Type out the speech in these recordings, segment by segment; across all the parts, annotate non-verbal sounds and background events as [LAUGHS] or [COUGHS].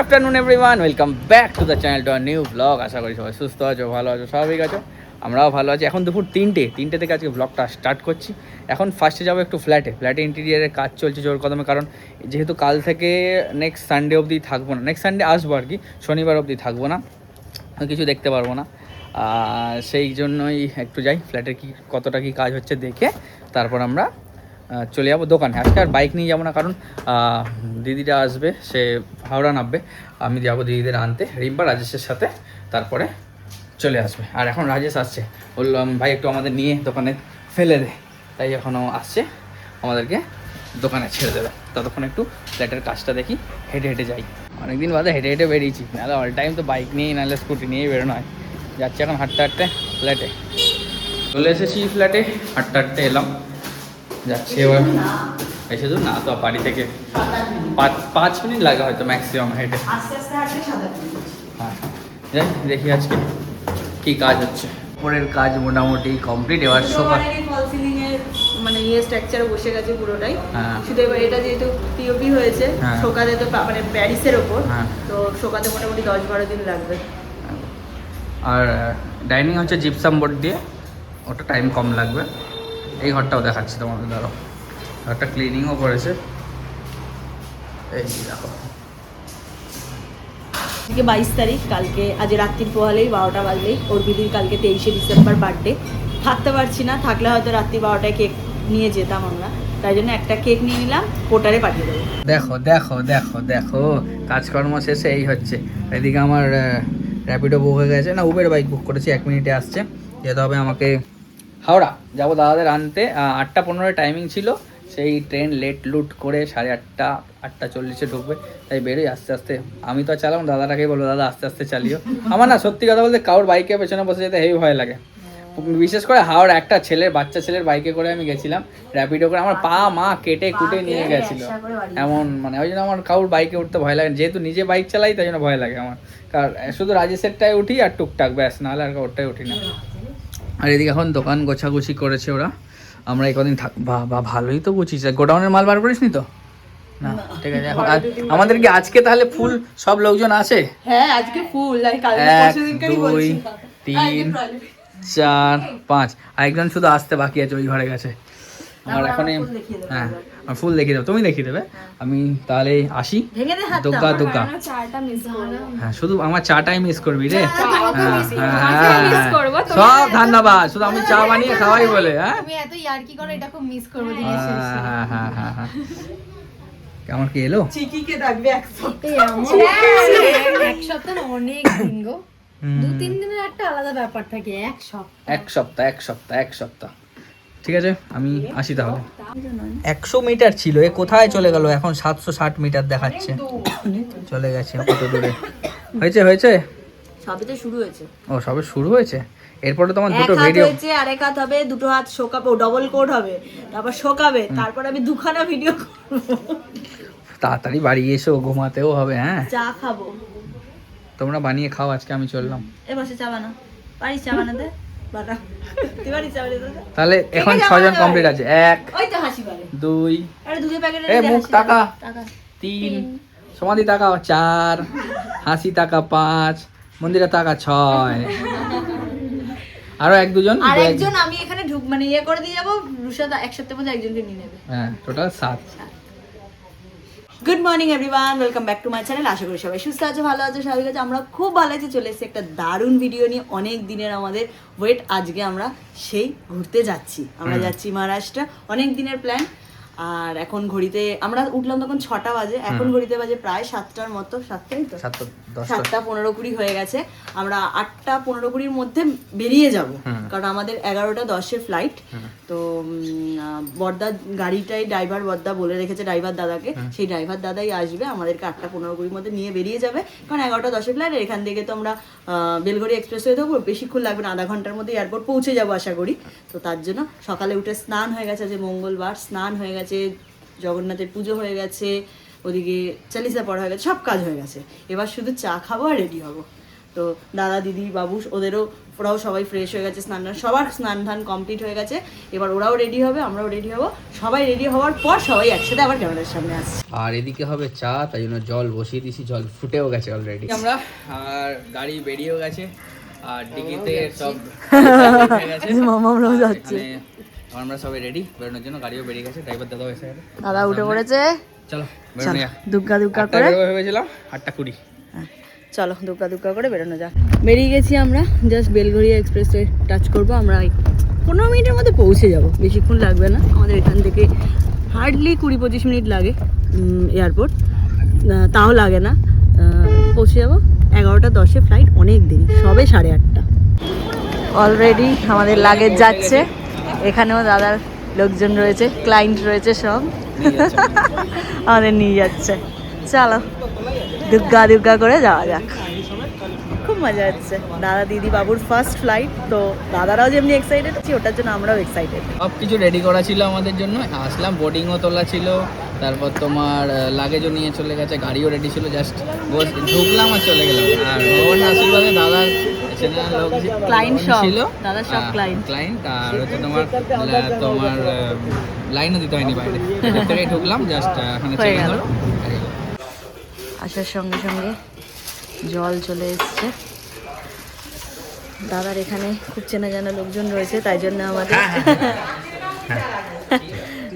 Afternoon everyone welcome back to the channel to new blog আশা করি সবাই সুস্থ আছো, ভালো আছো স্বাভাবিক আছো। আমরাও ভালো আছি। এখন দুপুর তিনটে। তিনটে থেকে আজকে ব্লগটা স্টার্ট করছি। এখন ফার্স্টে যাব একটু ফ্ল্যাটে ফ্ল্যাটে ইন্টেরিয়ারের কাজ চলছে জোর কদমে, কারণ যেহেতু কাল থেকে নেক্সট সানডে অবধি থাকব না। নেক্সট সানডে আসব আর কি। শনিবার অবধি থাকব না। কিছু দেখতে পারব না। সেই জন্যই একটু যাই। ফ্ল্যাটের কি কতটা কি কাজ হচ্ছে দেখে তারপর আমরা চলে যাব দোকানে। আজকে আর বাইক নিয়ে যাব না, কারণ দিদিটা আসবে, সে হাওড়া নামবে। আমি যাব দিদিদের আনতে, রিম্পা রাজেশের সাথে, তারপরে চলে আসবে। আর এখন রাজেশ আসছে। বললাম, ভাই, একটু আমাদের নিয়ে দোকানে ফেলে দে। তাই এখনও আসছে, আমাদেরকে দোকানে ছেড়ে দেবে। ততক্ষণ একটু ফ্ল্যাটের কাজটা দেখি, হেঁটে হেঁটে যাই। অনেকদিন বাদে হেঁটে হেঁটে বেরিয়েছি। নাহলে অল টাইম তো বাইক নিয়েই, নাহলে স্কুটি নিয়েই বেরোনো হয়। যাচ্ছি এখন হাঁটতে হাঁটতে ফ্ল্যাটে চলে এসেছি ফ্ল্যাটে হাঁটতে হাঁটতে এলাম। যাচ্ছি এবার এসে তো না তো বাড়ি থেকে পাঁচ পাঁচ মিনিট লাগে হয়তো ম্যাক্সিমাম হেঁটে। হ্যাঁ যাই দেখি আজকে কি কাজ হচ্ছে উপরের কাজ মোটামুটি কমপ্লিট এবার সকাল মানে ইয়ে স্ট্রাকচার বসে গেছে পুরোটাই হ্যাঁ। শুধু এবার এটা যেহেতু পিওপি হয়েছে হ্যাঁ। শোকাতে তো মানে প্যারিসের ওপর হ্যাঁ। তো শোকাতে মোটামুটি দশ বারো দিন লাগবে আর ডাইনিং হচ্ছে জিপসাম বোর্ড দিয়ে ওটা টাইম কম লাগবে এই ঘরটাও দেখাচ্ছি তোমাদের ধরো ঘরটা ক্লিনিংও করেছে। এই দেখো। আজকে বাইশ তারিখ কালকে আজ রাত্রির পোহালেই বারোটা বাজলেই। ওর দিদির কালকে তেইশে ডিসেম্বর বার্থডে থাকতে পারছি না থাকলে হয়তো রাত্রি বারোটায় কেক নিয়ে যেতাম আমরা। তাই জন্য একটা কেক নিয়ে নিলাম কোটারে পাঠিয়ে দেবো। দেখো দেখো দেখো দেখো কাজকর্ম শেষে এই হচ্ছে। এদিকে আমার র্যাপিডো বুক হয়ে গেছে। না উবের বাইক বুক করেছি এক মিনিটে আসছে। যেতে হবে আমাকে হাওড়া যাব দাদাদের আনতে। আটটা পনেরো টাইমিং ছিল। সেই ট্রেন লেট লুট করে সাড়ে আটটা আটটা চল্লিশে ঢুকবে। তাই বেরোই আস্তে আস্তে। আমি তো আর চালাম দাদাটাকেই বলব দাদা আস্তে আস্তে চালিও। আমার না সত্যি কথা বলতে কারোর বাইকে পেছনে বসে যেতে হেভি ভয় লাগে। বিশেষ করে হাওড়া একটা ছেলের বাচ্চা ছেলের বাইকে করে আমি গেছিলাম। র্যাপিডো করে আমার পা মা কেটে কুটে নিয়ে গেছিল। এমন মানে ওই জন্য আমার কারোর বাইকে উঠতে ভয় লাগে যেহেতু নিজে বাইক চালাই তাই জন্য ভয় লাগে আমার। কারণ শুধু রাজেশেরটাই উঠি আর টুকটাক ব্যাস। নাহলে আর ওরটাই উঠি না। আর এদিকে এখন দোকান গোছাগুছি করেছে ওরা। আমরা এই কদিন থাক বা বা ভালোই তো গুছিস গোডাউনের মাল বার করিস নি তো? না ঠিক আছে। এখন আমাদের কি আজকে তাহলে ফুল সব লোকজন আছে হ্যাঁ আজকে ফুল। এক দুই তিন চার পাঁচ। আর একজন শুধু আসতে বাকি আছে ওই ঘরে গেছে। আমার এখন হ্যাঁ আমার ফুল দেখিয়ে দেবো। তুমি দেখিয়ে দেবে। আমি তাহলে আসি। ভেঙে দে হাতটা। দুগ্গা দুগ্গা। হ্যাঁ শুধু আমার চাটাই মিস করবি রে। হ্যাঁ, হ্যাঁ, হ্যাঁ। সব ধন্যবাদ শুধু আমি চা বানিয়ে খাওয়াই বলে হ্যাঁ? এত ইয়ার্কি করো এটা খুব মিস করব হ্যাঁ, হ্যাঁ, হ্যাঁ, হ্যাঁ, হ্যাঁ। আমার কি এলো? চিকিকে ডাকবে একশো এক সপ্তাহ অনেক দিন গো। দু তিন দিনের একটা আলাদা ব্যাপার থাকে এক সপ্তাহ। এক সপ্তাহ এক সপ্তাহ এক সপ্তাহ। ঠিক আছে? আমি আসি তাহলে। একশো মিটার ছিল এ কোথায় চলে গেল? এখন সাতশো ষাট মিটার দেখাচ্ছে। চলে গেছে কত দূরে। হয়েছে হয়েছে? সবে তো শুরু হয়েছে। ও সবে শুরু হয়েছে? এরপরে তোমার দুটো ভিডিও হয়েছে আর এক হাত হবে দুটো হাত শোকাবে ডবল কোট হবে। তারপর শোকাবে তারপর আমি দুখানা ভিডিও করব। তাড়াতাড়ি বাড়ি এসো ঘুমাতেও হবে হ্যাঁ? চা খাব। তোমরা বানিয়ে খাও আজকে আমি চললাম। এ বসে চা বানা পারিস চা বানাতে। তাহলে এখন ছজন কমপ্লিট আছে। এক হাসি দুই এ মুখ টাকা টাকা তিন সমাধি টাকা চার হাসি টাকা পাঁচ মন্দিরে টাকা ছয়। আরও এক দুজন? আর একজন আমি এখানে ঢুক মানে ইয়ে করে দিয়ে যাব রুশাদ এক সপ্তাহের মধ্যে একজনকে নিয়ে নেবে। হ্যাঁ টোটাল সাত। Good morning everyone welcome back to my channel আশা করি সবাই সুস্থ আছে ভালো আছে স্বাভাবিক আছে। আমরা খুব ভালো আছি চলে এসেছি একটা দারুণ ভিডিও নিয়ে। অনেক দিনের আমাদের ওয়েট আজকে আমরা সেই ঘুরতে যাচ্ছি। আমরা যাচ্ছি মহারাষ্ট্র। অনেক দিনের প্ল্যান আর এখন ঘড়িতে আমরা উঠলাম তখন ছটা বাজে এখন ঘড়িতে বাজে প্রায় সাতটার মতো সাতটাই তো? সাতটা পনেরো কুড়ি হয়ে গেছে আমরা আটটা পনেরো কুড়ির মধ্যে বেরিয়ে যাব কারণ আমাদের এগারোটা দশে ফ্লাইট তো বর্দা গাড়িটাই ড্রাইভার বর্দা বলে রেখেছে ড্রাইভার দাদাকে সেই ড্রাইভার দাদাই আসবে আমাদেরকে আটটা পনেরো কুড়ির মধ্যে নিয়ে বেরিয়ে যাবে কারণ এগারোটা দশের ফ্লাইট এখান থেকে তো আমরা বেলগড়ি এক্সপ্রেস হয়ে দেবো বেশিক্ষণ লাগবে না আধা ঘণ্টার মধ্যে এয়ারপোর্ট পৌঁছে যাব আশা করি। তো তার জন্য সকালে উঠে স্নান হয়ে গেছে যে মঙ্গলবার স্নান হয়ে গেছে জগন্নাথের পুজো হয়ে গেছে ওদিকে চালিসা পড়া হয়ে গেছে সব কাজ হয়ে গেছে। এবার শুধু চা খাব আর রেডি হব। তো দাদা দিদি বাবু ওদেরও ওরাও সবাই ফ্রেশ হয়ে গেছে স্নান সবার স্নান ধান কমপ্লিট হয়ে গেছে। এবার ওরাও রেডি হবে আমরাও রেডি হব। সবাই রেডি হওয়ার পর সবাই একসাথে আবার ক্যামেরার সামনে আসছে। আর এদিকে হবে চা তাই জন্য জল বসিয়ে দিয়েছি জল ফুটেও গেছে অলরেডি আমরা আর গাড়ি বেরিয়েও গেছে আর ডিকিতে সব [LAUGHS] উঠে [LAUGHS] আমরা সবাই রেডি বেরোনোর জন্য গাড়িও বেরিয়ে গেছে ড্রাইভার এসে দাদা উঠে পড়েছে। চলো বেরোনো যাক। দুগ্গা দুগ্গা করে। ভেবেছিলাম আটটা কুড়ি। হ্যাঁ, চলো দুগ্গা দুগ্গা করে বেরোনো যাক। বেরিয়ে গেছি আমরা জাস্ট বেলঘরিয়া এক্সপ্রেসওয়ে টাচ করব আমরা পনেরো মিনিটের মধ্যে পৌঁছে যাব। বেশিক্ষণ লাগবে না আমাদের এখান থেকে হার্ডলি কুড়ি পঁচিশ মিনিট লাগে এয়ারপোর্ট তাও লাগে না। পৌঁছে যাব। এগারোটা দশে ফ্লাইট অনেক দেরি সবে সাড়ে আটটা। অলরেডি আমাদের লাগেজ যাচ্ছে। এখানেও দাদার লোকজন রয়েছে ক্লায়েন্ট রয়েছে সব। আমাদের নিয়ে যাচ্ছে। চলো দুগ্গা দুগ্গা করে যাওয়া যাক। খুব মজা হচ্ছে। দাদা দিদি বাবুর ফার্স্ট ফ্লাইট তো দাদারাও যেমনি এক্সাইটেড আছি ওটার জন্য আমরাও এক্সাইটেড সব কিছু রেডি করা ছিল আমাদের জন্য। আসলাম বোর্ডিংও তোলা ছিল। তারপর তোমার লাগেজও নিয়ে চলে গেছে গাড়িও রেডি ছিল জাস্ট ঢুকলাম আর চলে গেলাম। আর ভগবানের আশীর্বাদে। ছিল। সব। ক্লায়েন্ট আর হচ্ছে তোমার তোমার লাইনও দিতে হয়নি বাইরে। থেকে ঢুকলাম জাস্ট এখানে গেল। আসার সঙ্গে সঙ্গে জল চলে এসছে। দাদার এখানে খুব চেনা জানা লোকজন রয়েছে তাই জন্য আমাদের [LAUGHS]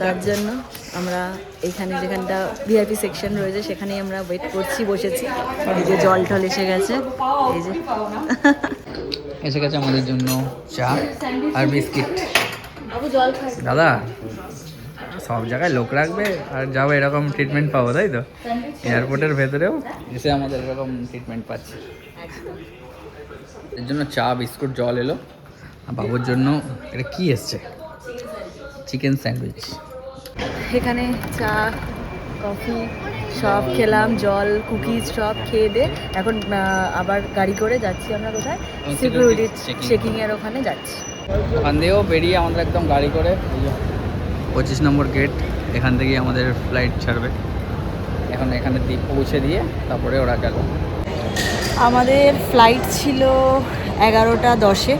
তার জন্য আমরা এখানে যেখানটা ভিআইপি সেকশন রয়েছে সেখানেই আমরা ওয়েট করছি বসেছি। এই যে জল টল এসে গেছে। এই যে এসে গেছে আমাদের জন্য চা আর বিস্কিট। দাদা সব জায়গায় লোক রাখবে আর যাব এরকম ট্রিটমেন্ট পাবো তাই তো? এয়ারপোর্টের ভেতরেও? এসে আমাদের এরকম ট্রিটমেন্ট পাচ্ছি। এর জন্য চা বিস্কুট জল এলো। আর বাবুর জন্য এটা কি এসছে? চিকেন স্যান্ডউইচ এখানে চা কফি সব খেলাম জল কুকিজ সব খেয়ে দে এখন আবার গাড়ি করে যাচ্ছি আমরা কোথায়? Security checking। চেকিং ওখানে যাচ্ছি। ওখান দিয়েও বেরিয়ে আমাদের একদম গাড়ি করে পঁচিশ নম্বর গেট এখান থেকেই আমাদের ফ্লাইট ছাড়বে। এখন এখানে দিয়ে পৌঁছে দিয়ে তারপরে ওরা গেল। আমাদের ফ্লাইট ছিল এগারোটা দশে।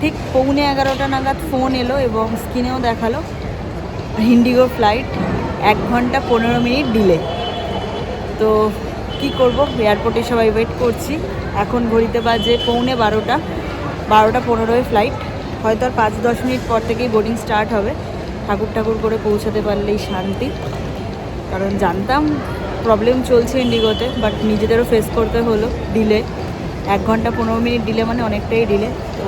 ঠিক পৌনে এগারোটা নাগাদ ফোন এলো এবং স্ক্রিনেও দেখাল। হিন্ডিগো ফ্লাইট এক ঘণ্টা পনেরো মিনিট ডিলে তো কি করব? এয়ারপোর্টে সবাই ওয়েট করছি। এখন ঘড়িতে বাজে পৌনে বারোটা। বারোটা পনেরোয় ফ্লাইট হয়তো আর পাঁচ দশ মিনিট পর থেকেই বোর্ডিং স্টার্ট হবে। ঠাকুর ঠাকুর করে পৌঁছাতে পারলেই শান্তি। কারণ জানতাম প্রবলেম চলছে ইন্ডিগোতে বাট নিজেদেরও ফেস করতে হলো ডিলে এক ঘণ্টা পনেরো মিনিট ডিলে মানে অনেকটাই ডিলে তো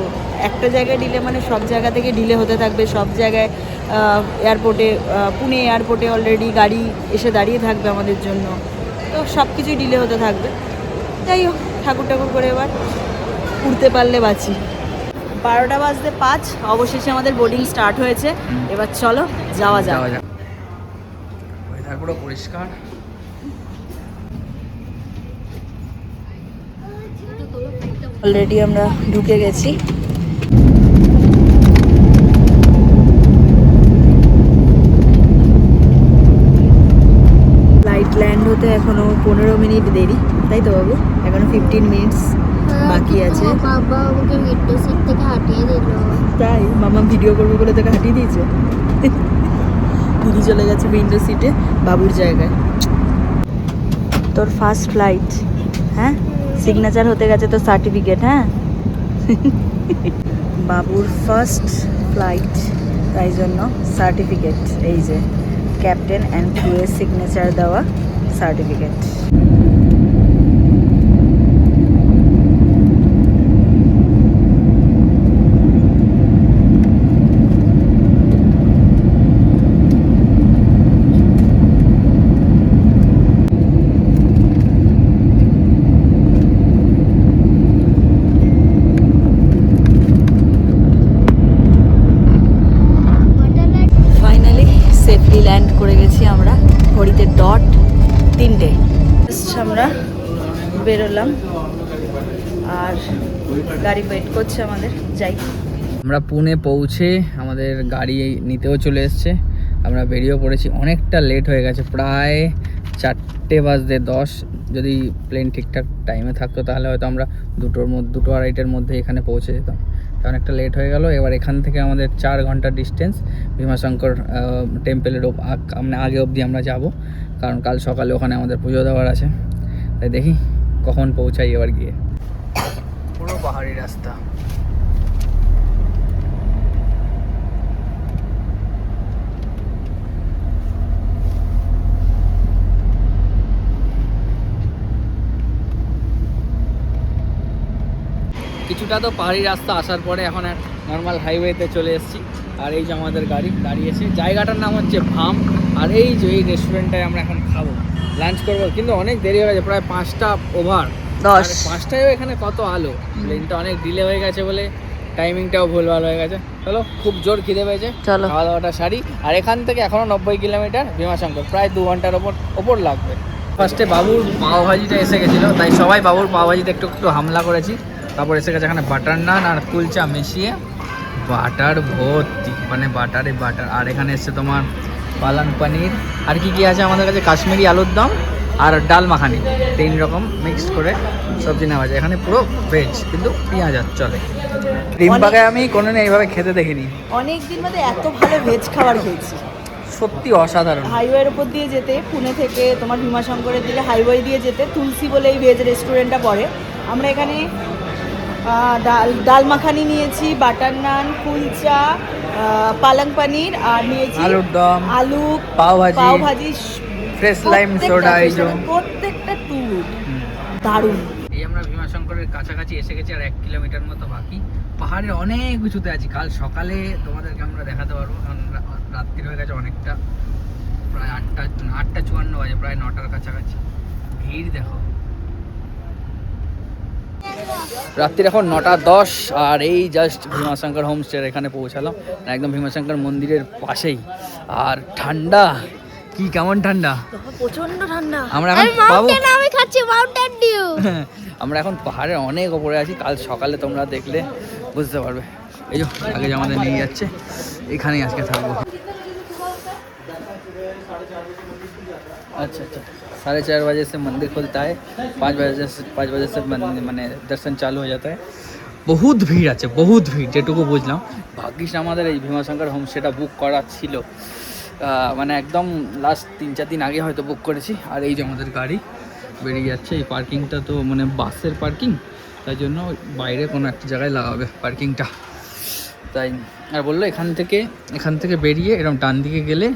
একটা জায়গায় ডিলে মানে সব জায়গা থেকে ডিলে হতে থাকবে। সব জায়গায় এয়ারপোর্টে পুনে এয়ারপোর্টে অলরেডি গাড়ি এসে দাঁড়িয়ে থাকবে আমাদের জন্য। তো সব কিছুই ডিলে হতে থাকবে। যাই হোক ঠাকুর ঠাকুর করে এবার উঠতে পারলে বাঁচি। বারোটা বাজতে পাঁচ অবশেষে আমাদের বোর্ডিং স্টার্ট হয়েছে। এবার চলো যাওয়া যাওয়া যাক। ওয়েদার পুরো পরিষ্কার। অলরেডি আমরা ঢুকে গেছি। ফ্লাইট ল্যান্ড হতে এখনও পনেরো মিনিট দেরি তাই তো বাবু? এখনও ফিফটিন মিনিটস বাকি আছে। বাবা আমাকে উইন্ডো সিট থেকে হাঁটিয়ে দিল। তাই মামা ভিডিও করবে বলে তোকে হাঁটিয়ে দিয়েছে? দিদি চলে গেছে উইন্ডো সিটে বাবুর জায়গায়। তোর ফার্স্ট ফ্লাইট হ্যাঁ? সিগনেচার হতে গেছে তোর সার্টিফিকেট হ্যাঁ? বাবুর ফার্স্ট ফ্লাইট তাই জন্য সার্টিফিকেট এই যে ক্যাপ্টেন অ্যান্ড ক্রুয়ের সিগনেচার দেওয়া সার্টিফিকেট ফাইনালি সেফলি ল্যান্ড করে গেছি আমরা, ঘড়িতে ডট তিনটে। আমরা বেরোলাম, আর গাড়ি ওয়েট করছে আমাদের, যাই। আমরা পুনে পৌঁছে আমাদের গাড়ি নিতেও চলে এসছে। আমরা বেরিয়েও পড়েছি, অনেকটা লেট হয়ে গেছে, প্রায় চারটে বাজতে দশ। যদি প্লেন ঠিকঠাক টাইমে থাকতো, তাহলে হয়তো আমরা দুটোর মধ্যে, দুটো আড়াইটের মধ্যে এখানে পৌঁছে যেতাম। কারণ একটা লেট হয়ে গেল। এবার এখান থেকে আমাদের চার ঘণ্টা ডিস্টেন্স ভীমাশঙ্কর টেম্পেলের মানে আগে অবধি আমরা যাব। কারণ কাল সকালে ওখানে আমাদের পুজো দেওয়ার আছে। তাই দেখি কখন পৌঁছাই এবার গিয়ে। পুরো পাহাড়ি রাস্তা। কিছুটা তো পাহাড়ি রাস্তা আসার পরে এখন এক নর্মাল হাইওয়েতে চলে এসেছি। আর এই যে আমাদের গাড়ি দাঁড়িয়েছে জায়গাটার নাম হচ্ছে ভাম। আর এই যে এই রেস্টুরেন্টটায় আমরা এখন খাব লাঞ্চ করব কিন্তু অনেক দেরি হয়ে গেছে প্রায় পাঁচটা ওভার দশ। পাঁচটায়ও এখানে কত আলো? প্লেনটা অনেক ডিলে হয়ে গেছে বলে টাইমিংটাও ভুলভাল হয়ে গেছে। চলো খুব জোর খিদে পেয়েছে। চলো। খাওয়া দাওয়াটা সারি। আর এখান থেকে এখনও নব্বই কিলোমিটার ভীমাশঙ্কর প্রায় দু ঘণ্টার ওপর ওপর লাগবে। ফার্স্টে বাবুর পাও ভাজিটা এসে গেছিল তাই সবাই বাবুর পাও ভাজিতে একটু একটু হামলা করেছি। তারপর এসে গেছে এখানে বাটার নান আর কুলচা মিশিয়ে বাটার ভর্তি। মানে বাটারে বাটার আর এখানে এসছে তোমার পালং পনির। আর কি কি আছে আমাদের কাছে? কাশ্মীরি আলুর দম আর ডাল মাখানি। তিন রকম মিক্সড করে সবজি নেওয়া যায়। এখানে পুরো ভেজ কিন্তু পেঁয়াজ আর চলে। ডিম পাকায় আমি কোনোদিন এইভাবে খেতে দেখিনি। অনেক দিন মধ্যে এত ভালো ভেজ খাবার খেয়েছি। সত্যি অসাধারণ। হাইওয়ের উপর দিয়ে যেতে পুনে থেকে তোমার ভীমাশঙ্করের দিকে হাইওয়ে দিয়ে যেতে তুলসী বলে এই ভেজ রেস্টুরেন্টটা পড়ে। আমরা এখানে ডাল ডাল মাখানি নিয়েছি বাটার নান কুলচা পালং পনির আর নিয়েছি আলুর দম আলু পাও ভাজি, পাও ভাজি ফ্রেশ লাইম সোডা এই যে। প্রত্যেকটা টুর দারুণ। এই আমরা ভীমাশঙ্করের কাছাকাছি এসে গেছি আর এক কিলোমিটার মতো বাকি। পাহাড়ের অনেক উঁচুতে আছি। কাল সকালে তোমাদেরকে আমরা দেখাতে পারব। কারণ রাত্রি হয়ে গেছে অনেকটা। প্রায় আটটা আটটা চুয়ান্ন বাজে প্রায় নটার কাছাকাছি। ভিড় দেখো। রাত্রির এখন নটা দশ আর এই জাস্ট ভীমাশঙ্কর হোমস্টের এখানে পৌঁছালাম। মানে একদম ভীমাশঙ্কর মন্দিরের পাশেই। আর ঠান্ডা কি কেমন ঠান্ডা? প্রচণ্ড ঠান্ডা। আমরা এখন পাবো। আমি খাচ্ছি মাউন্টেন ডিউ [LAUGHS] আমরা এখন পাহাড়ের অনেক ওপরে আছি কাল সকালে তোমরা দেখলে বুঝতে পারবে। এই যো আগে আমাদের নিয়ে যাচ্ছে। এখানেই আজকে থাকব। আচ্ছা আচ্ছা। साढ़े चार बजे से मंदिर खुलता है पाँच बजे से पाँच बजे से मंदिर মানে দর্শন চালু হয়ে যাতে বহুত ভিড় আছে বহুত ভিড় যেটুকু বুঝলাম ভাগ্যিস আমাদের এই ভীমাশঙ্কর হোমস্টেটা বুক করা ছিল আহ, মানে একদম লাস্ট তিন চার দিন আগে হয়তো বুক করেছি আর এই যে আমাদের গাড়ি বেরিয়ে যাচ্ছে এই পার্কিংটা তো মানে বাসের পার্কিং তাই জন্য বাইরে কোনো একটা জায়গায় লাগাবে পার্কিংটা তাই আর বললো এখান থেকে এখান থেকে বেরিয়ে এরকম ডান দিকে গেলে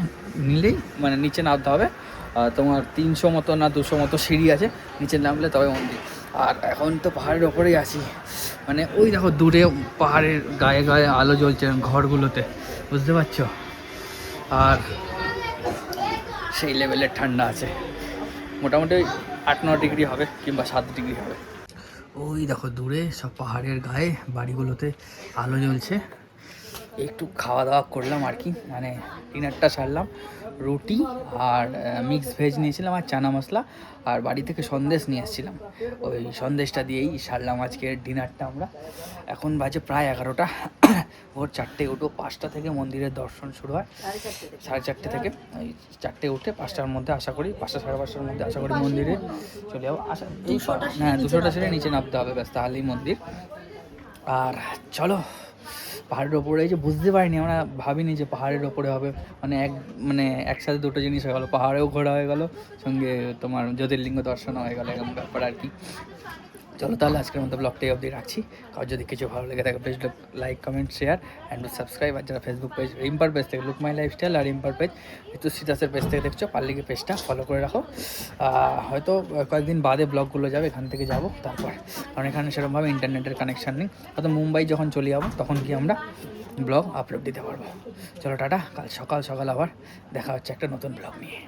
নিলেই মানে নিচে নামতে হবে আর তোমার তিনশো মতো না দুশো মতো সিঁড়ি আছে, নিচে নামলে তবে মন্দির। আর এখন তো পাহাড়ের ওপরেই আছি। মানে ওই দেখো দূরে পাহাড়ের গায়ে গায়ে আলো জ্বলছে ঘরগুলোতে, বুঝতে পারছ? আর সেই লেভেলের ঠান্ডা আছে। মোটামুটি আট ন ডিগ্রি হবে কিংবা সাত ডিগ্রি হবে। ওই দেখো দূরে সব পাহাড়ের গায়ে বাড়িগুলোতে আলো জ্বলছে। একটু খাওয়া দাওয়া করলাম আর কি মানে ডিনারটা সারলাম। রুটি আর মিক্স ভেজ নিয়েছিলাম আর চানা মশলা আর বাড়ি থেকে সন্দেশ নিয়ে এসেছিলাম। ওই সন্দেশটা দিয়েই সারলাম আজকে ডিনারটা আমরা। এখন বাজে প্রায় এগারোটা। [COUGHS] ভোর চারটে উঠো পাঁচটা থেকে মন্দিরের দর্শন শুরু হয়। সাড়ে চারটে থেকে ওই চারটে উঠে পাঁচটার মধ্যে আশা করি পাঁচটা সাড়ে পাঁচটার মধ্যে আশা করি মন্দিরে চলে যাব। আশা এই হ্যাঁ দুশোটা ছেড়ে নিচে নামতে হবে ব্যাস তাহলেই মন্দির। আর চলো পাহাড়ের ওপরে, এই যে বুঝতে পারিনি আমরা, ভাবিনি যে পাহাড়ের ওপরে হবে। মানে এক মানে একসাথে দুটো জিনিস হয়ে গেলো, পাহাড়েও ঘোরা হয়ে গেলো, সঙ্গে তোমার জ্যোতির্লিঙ্গ দর্শন হয়ে গেলো, এরকম ব্যাপার আর কি। চলো তাহলে আজকের মতো ব্লগটাই অবধি রাখছি। কারও যদি কিছু ভালো লেগে থাকে please like comment share and subscribe আর যারা ফেসবুক পেজ রিম্পার পেজ থেকে লুক মাই লাইফস্টাইল আর রিম্পার পেজ ঋতু সিদাসের পেজ থেকে দেখছ, পারলে পেজটা ফলো করে রাখো। হয়তো কয়েকদিন বাদে ব্লগগুলো যাবে, এখান থেকে যাব তারপর। কারণ এখানে সেরকমভাবে ইন্টারনেটের কানেকশান নেই। হয়তো মুম্বাই যখন চলে যাব, তখন কি আমরা ব্লগ আপলোড দিতে পারব। চলো টাটা, কাল সকাল সকাল আবার দেখা হচ্ছে একটা নতুন ব্লগ নিয়ে।